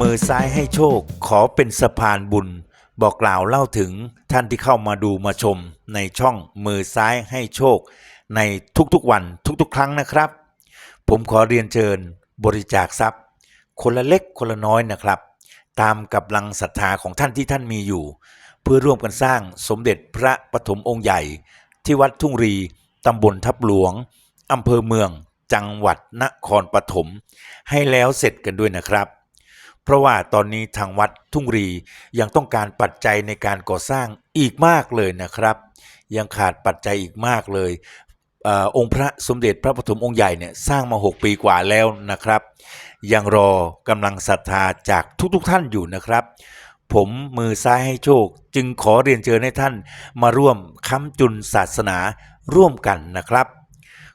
มือซ้ายให้โชค ขอเป็นสะพานบุญ บอกกล่าวเล่าถึงท่านที่เข้ามาดูมาชม ในช่องมือซ้ายให้โชค ในทุกๆวันทุกๆ ครั้งนะครับ ผมขอเรียนเชิญบริจาคทรัพย์ คนละเล็กคนละน้อยนะครับ ตามกำลังศรัทธาของท่านที่ท่านมีอยู่ เพื่อร่วมกันสร้างสมเด็จพระปฐมองค์ใหญ่ ที่วัดทุ่งรีตำบลทับหลวงอำเภอเมือง จังหวัดนครปฐมให้แล้วเสร็จกันด้วยนะครับ เพราะว่าตอนนี้ทางวัดทุ่งรียังต้องการปัจจัยในการก่อสร้างอีกมากเลยนะครับ ยังขาดปัจจัยอีกมากเลยเออองค์พระสมเด็จพระปฐมองค์ใหญ่เนี่ยสร้างมา 6 ปีกว่าแล้วนะครับ ยังรอกำลังศรัทธาจากทุกๆทท่านอยู่นะครับ ผมมือซ้ายให้โชค จึงขอเรียนเชิญให้ท่านมาร่วมค้ำจุนศาสนาร่วมกันนะครับ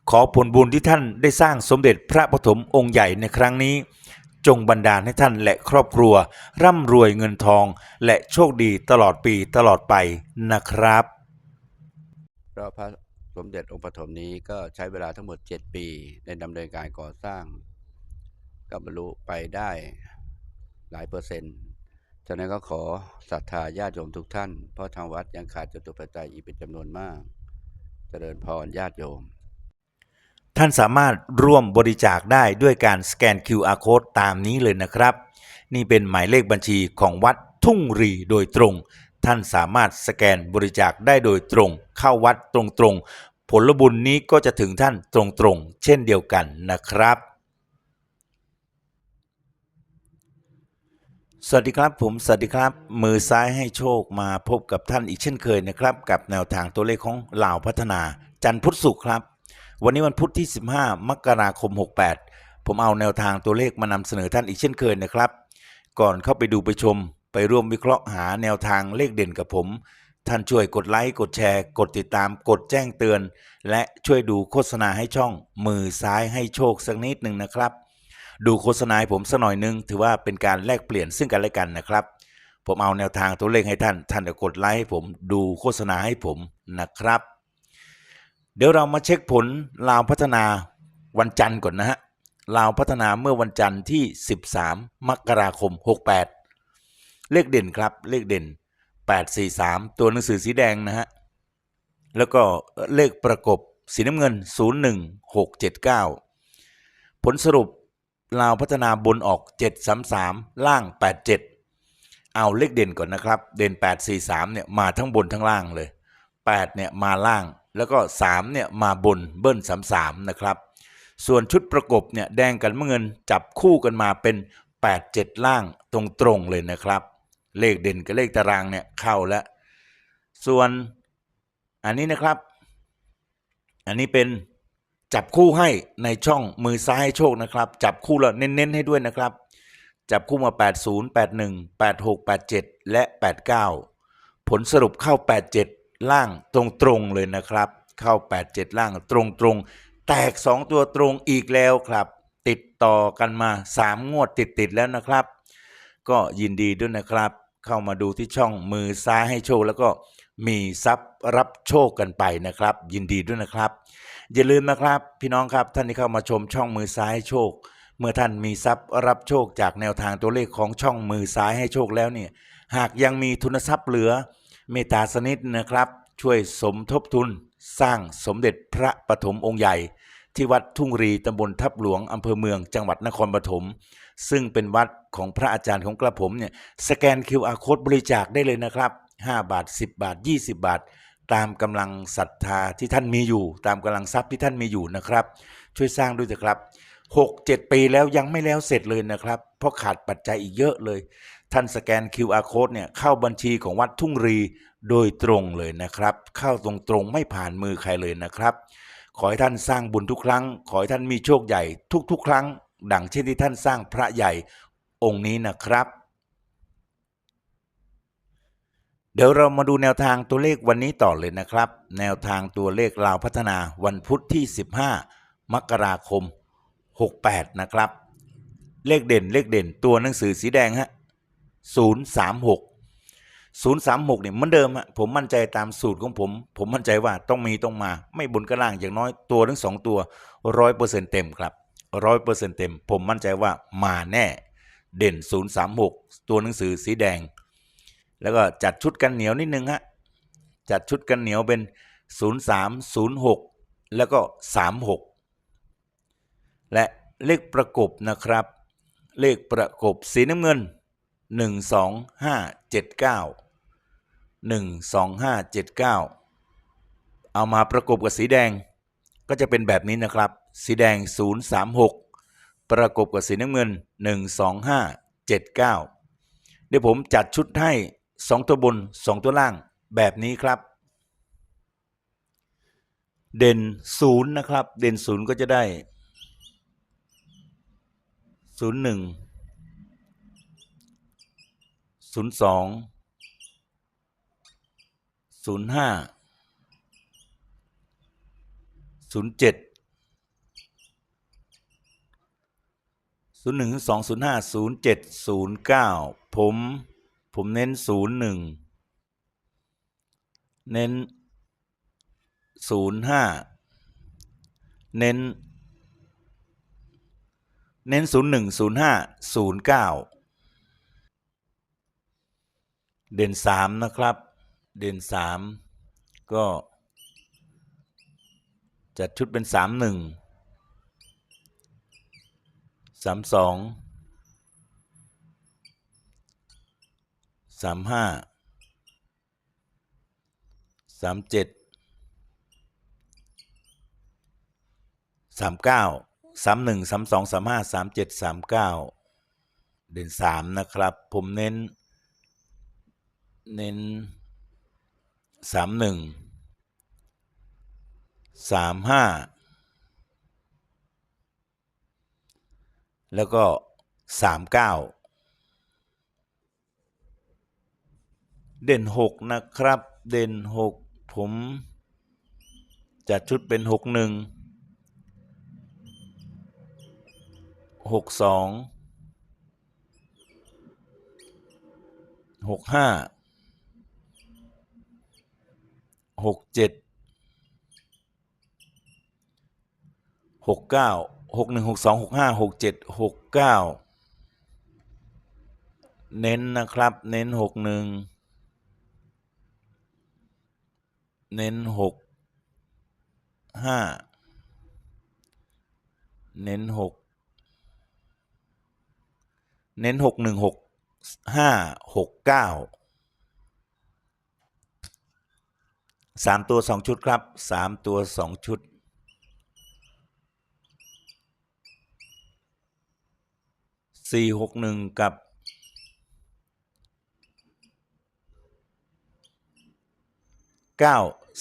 ขอผลบุญที่ท่านได้สร้างสมเด็จพระปฐมองค์ใหญ่ในครั้งนี้ จงบันดาลให้ท่านและครอบครัว ร่ำรวยเงินทอง และโชคดีตลอดปีตลอดไปนะครับเพราะพระสมเด็จองค์ปฐมนี้ก็ใช้เวลาทั้งหมด 7 ปีในดำเนินการก่อสร้างก็บรรลุไปได้หลายเปอร์เซ็นต์ฉะนั้นก็ขอศรัทธาญาติโยมทุกท่าน เพราะทางวัดยังขาดจตุปัจจัยอีกเป็นจำนวนมาก เจริญพรญาติโยม ท่านสามารถร่วมบริจาคได้ด้วยการสแกน QR code ตามนี้เลยนะครับ นี่เป็นหมายเลขบัญชีของวัดทุ่งรีโดยตรง ท่านสามารถสแกนบริจาคได้โดยตรง เข้าวัดตรงๆ ผลบุญนี้ก็จะถึงท่านตรงๆ เช่นเดียวกันนะครับสวัสดีครับผมสวัสดีครับ มือซ้ายให้โชคมาพบกับท่านอีกเช่นเคยนะครับ กับแนวทางตัวเลขของเหล่าพัฒนาจันทร์พุทธศุกร์ครับ วันนี้วันพุธที่ 15 มกราคม 68 ผมเอาแนวทางตัวเลขมานำเสนอท่านอีกเช่นเคยนะครับ ก่อนเข้าไปดูไปชม ไปร่วมวิเคราะห์หาแนวทางเลขเด่นกับผม ท่านช่วยกดไลค์กดแชร์ กดติดตาม กดแจ้งเตือน และช่วยดูโฆษณาให้ช่อง มือซ้ายให้โชคสักนิดหนึ่งนะครับ ดูโฆษณาผมสักหน่อยนึง ถือว่าเป็นการแลกเปลี่ยนซึ่งกันและกันนะครับผมเอาแนวทางตัวเลขให้ท่าน ท่านก็กดไลค์ให้ผมดูโฆษณาให้ผมนะครับ เดี๋ยวเรามาเช็คผลลาวพัฒนาวันจันทร์ก่อนนะฮะลาวพัฒนาเมื่อวันจันทร์ที่ 13 มกราคม 68 เลขเด่นครับ เลขเด่น 843 ตัวหนังสือสีแดงนะฮะ แล้วก็เลขประกบสีน้ำเงิน 01679 ผลสรุปลาวพัฒนาบนออก 733 ล่าง 87 เอาเลขเด่นก่อนนะครับ เด่น 843เนี่ยมาทั้งบนทั้งล่างเลย 8เนี่ยมาล่าง แล้วก็3เนี่ยมาบนเบิ้ล33นะครับ ส่วนชุดประกบเนี่ยแดงกันเมื่อเงินจับคู่กันมาเป็น 8 7 ล่างตรงๆเลยนะครับ เลขเด่นกับเลขตารางเนี่ยเข้าแล้ว ส่วนอันนี้นะครับ อันนี้เป็นจับคู่ให้ในช่องมือซ้ายให้โชคนะครับ จับคู่แล้วเน้นๆให้ด้วยนะครับ จับคู่มา 80 81 86 87 และ 89 ผลสรุปเข้า 87 ล่างตรงๆเลยนะครับ เข้า 87 ล่างตรงๆ แตก 2 ตัวตรงอีกแล้วครับ ติดต่อกันมา 3 งวดติดๆแล้วนะครับ ก็ยินดีด้วยนะครับ เข้ามาดูที่ช่องมือซ้ายให้โชคแล้วก็มีทรัพย์รับโชคกันไปนะครับ ยินดีด้วยนะครับ อย่าลืมนะครับ พี่น้องครับท่านที่เข้ามาชมช่องมือซ้ายให้โชค เมื่อท่านมีทรัพย์รับโชคจากแนวทางตัวเลขของช่องมือซ้ายให้โชคแล้วเนี่ยหากยังมีทุนทรัพย์เหลือ เมตตาสนิทนะครับ ช่วยสมทบทุนสร้างสมเด็จพระปฐมองค์ใหญ่ ที่วัดทุ่งรีตำบลทับหลวงอำเภอเมืองจังหวัดนครปฐมซึ่งเป็นวัดของพระอาจารย์ของกระผมเนี่ยสแกน QR code บริจาคได้เลยนะครับ 5 บาท 10 บาท 20 บาท ตามกำลังศรัทธาที่ท่านมีอยู่ ตามกำลังทรัพย์ที่ท่านมีอยู่นะครับ ช่วยสร้างด้วยเถอะครับ 6 7ปีแล้วยังไม่แล้วเสร็จเลยนะครับ เพราะขาดปัจจัยอีกเยอะเลย ท่านสแกน QR code เนี่ยเข้าบัญชีของวัดทุ่งรีโดยตรงเลยนะครับ เข้าตรงๆไม่ผ่านมือใครเลยนะครับ ขอให้ท่านสร้างบุญทุกครั้ง ขอให้ท่านมีโชคใหญ่ทุกๆ ครั้ง ดังเช่นที่ท่านสร้างพระใหญ่องค์นี้นะครับเดี๋ยวเรามาดูแนวทางตัวเลขวันนี้ต่อเลยนะครับ แนวทางตัวเลขลาวพัฒนาวันพุธที่ 15 มกราคม 68 นะครับ เลขเด่นเลขเด่นตัวหนังสือสีแดงฮะ036 036เนี่ยเหมือนเดิมฮะผมมั่นใจตามสูตรของผม ผมมั่นใจว่าต้องมีต้องมา ไม่บนก็ล่างอย่างน้อยตัวทั้งสองตัวร้อยเปอร์เซ็นต์เต็มครับร้อยเปอร์เซ็นต์เต็ม ผมมั่นใจว่ามาแน่ เด่น 036 ตัวหนังสือสีแดง แล้วก็จัดชุดกันเหนียวนิดนึงฮะจัดชุดกันเหนียวเป็น 0306 แล้วก็ 36 และเลขประกบนะครับ เลขประกบสีน้ำเงิน 12579 12579 เอามาประกบกับสีแดง ก็จะเป็นแบบนี้นะครับ สีแดง 036 ประกบกับสีน้ำเงิน 12579 เดี๋ยวผมจัดชุดให้ 2 ตัวบน 2 ตัวล่างแบบนี้ครับ เด่น 0 นะครับ เด่น 0 ก็จะได้ 01 02 05 07 01 205 07 09ผม ผมเน้น01เน้น05เน้น เน้น 01 05 09 เด่น 3 นะครับ เด่น 3 ก็ จัดชุดเป็น สามหนึ่งสามสองสามห้าสามเจ็ดสามเก้าเด่นสามนะครับ ผมเน้น เน้นสามหนึ่งสามห้าแล้วก็สามเก้าเด่นหกนะครับ เด่นหกผมจัดชุดเป็นหกหนึ่ง หกสองหกห้าหกเจ็ดหกเก้าหกหนึ่งหกสองหกห้าหกเจ็ดหกเก้าเน้นนะครับ เน้นหกหนึ่งเน้นหกห้าเน้นหก เน้น6 1 6 5 6 9สามตัวสองชุดครับสามตัวสองชุด สี่หกหนึ่งกับเก้า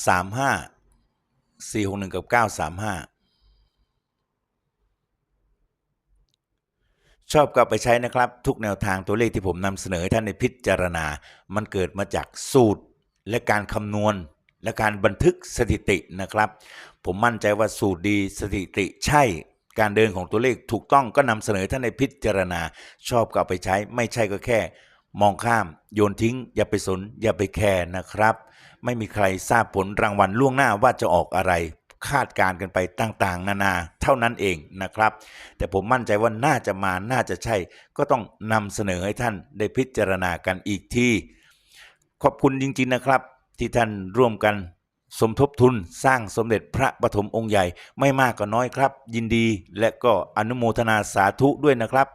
สามห้าสี่หกหนึ่งกับเก้าสามห้า ชอบก็ไปใช้นะครับ ทุกแนวทางตัวเลขที่ผมนำเสนอให้ท่านในพิจารณา มันเกิดมาจากสูตรและการคำนวณและการบันทึกสถิตินะครับ ผมมั่นใจว่าสูตรดีสถิติใช่การเดินของตัวเลขถูกต้องก็นำเสนอท่านในพิจารณา ชอบก็เอาไปใช้ไม่ใช่ก็แค่ มองข้าม โยนทิ้ง อย่าไปสน อย่าไปแคร์นะครับ ไม่มีใครทราบผลรางวัลล่วงหน้าว่าจะออกอะไร คาดการณ์กันไปต่างๆ นานาเท่านั้นเองนะครับ แต่ผมมั่นใจว่าน่าจะมาน่าจะใช่ ก็ต้องนำเสนอให้ท่านได้พิจารณากันอีกทีขอบคุณจริงๆนะครับ ที่ท่านร่วมกันสมทบทุนสร้างสมเด็จพระปฐมองค์ใหญ่ไม่มากก็น้อยครับ ยินดีและก็อนุโมทนาสาธุด้วยนะครับ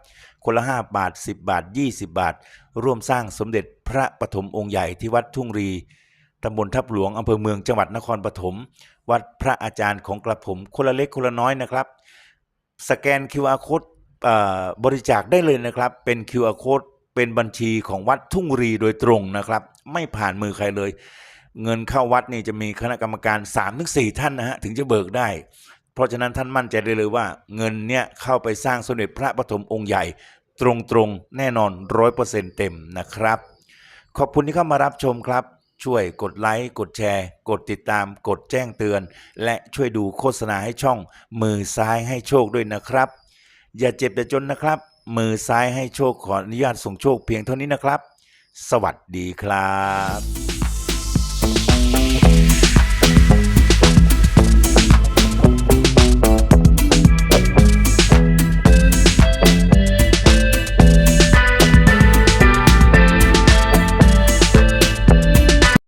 คนละ 5 บาท 10 บาท 20 บาท ร่วมสร้างสมเด็จพระปฐมองค์ใหญ่ที่วัดทุ่งรีำบลทับหลวงอำเภอเมืองจังหวัดนครปฐมวัดพระอาจารย์ของกระผมคนละเล็กคนละน้อยนะครับ สแกน QR code บริจาคได้เลยนะครับ เป็น QR code เป็นบัญชีของวัดทุ่งรีโดยตรงนะครับ ไม่ผ่านมือใครเลย เงินเข้าวัดนี่จะมีคณะกรรมการ 3-4 ท่านนะฮะถึงจะเบิกได้ เพราะฉะนั้นท่านมั่นใจได้เลยว่า เงินเนี่ยเข้าไปสร้างสมเด็จพระปฐมองค์ใหญ่ ตรงๆแน่นอน 100%เต็มนะครับ ขอบคุณที่เข้ามารับชมครับ ช่วยกดไลค์ กดแชร์ กดติดตาม กดแจ้งเตือน และช่วยดูโฆษณาให้ช่อง มือซ้ายให้โชคด้วยนะครับ อย่าเจ็บอย่าจนนะครับ มือซ้ายให้โชคขออนุญาตส่งโชคเพียงเท่านี้นะครับ สวัสดีครับ